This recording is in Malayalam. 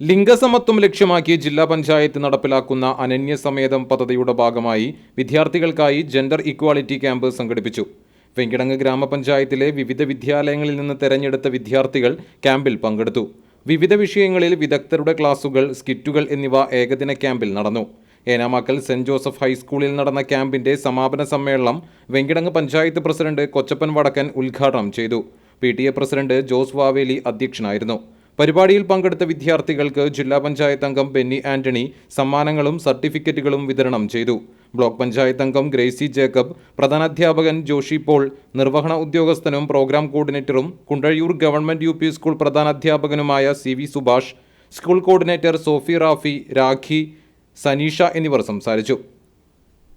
ലിംഗസമത്വം ലക്ഷ്യമാക്കി ജില്ലാ പഞ്ചായത്ത് നടപ്പിലാക്കുന്ന അനന്യസമേതം പദ്ധതിയുടെ ഭാഗമായി വിദ്യാർത്ഥികൾക്കായി ജെൻഡർ ഇക്വാളിറ്റി ക്യാമ്പ് സംഘടിപ്പിച്ചു. വെങ്കിടങ്ങ് ഗ്രാമപഞ്ചായത്തിലെ വിവിധ വിദ്യാലയങ്ങളിൽ നിന്ന് തെരഞ്ഞെടുത്ത വിദ്യാർത്ഥികൾ ക്യാമ്പിൽ പങ്കെടുത്തു. വിവിധ വിഷയങ്ങളിൽ വിദഗ്ധരുടെ ക്ലാസുകൾ സ്കിറ്റുകൾ എന്നിവ ഏകദിന ക്യാമ്പിൽ നടന്നു. ഏനാമാക്കൽ സെന്റ് ജോസഫ് ഹൈസ്കൂളിൽ നടന്ന ക്യാമ്പിന്റെ സമാപന സമ്മേളനം വെങ്കിടങ്ങ് പഞ്ചായത്ത് പ്രസിഡന്റ് കൊച്ചപ്പൻ വടക്കൻ ഉദ്ഘാടനം ചെയ്തു. പി പ്രസിഡന്റ് ജോസ് വാവേലി അധ്യക്ഷനായിരുന്നു. പരിപാടിയിൽ പങ്കെടുത്ത വിദ്യാർത്ഥികൾക്ക് ജില്ലാ പഞ്ചായത്ത് അംഗം ബെന്നി ആന്റണി സമ്മാനങ്ങളും സർട്ടിഫിക്കറ്റുകളും വിതരണം ചെയ്തു. ബ്ലോക്ക് പഞ്ചായത്ത് അംഗം ഗ്രേസി ജേക്കബ് പ്രധാനാധ്യാപകൻ ജോഷി പോൾ നിർവഹണ ഉദ്യോഗസ്ഥനും പ്രോഗ്രാം കോർഡിനേറ്ററും Kundazhiyur government U school പ്രധാനാധ്യാപകനുമായ C V Subhash school coordinator Sophie Rafi Rakhi Saneesha എന്നിവർ സംസാരിച്ചു.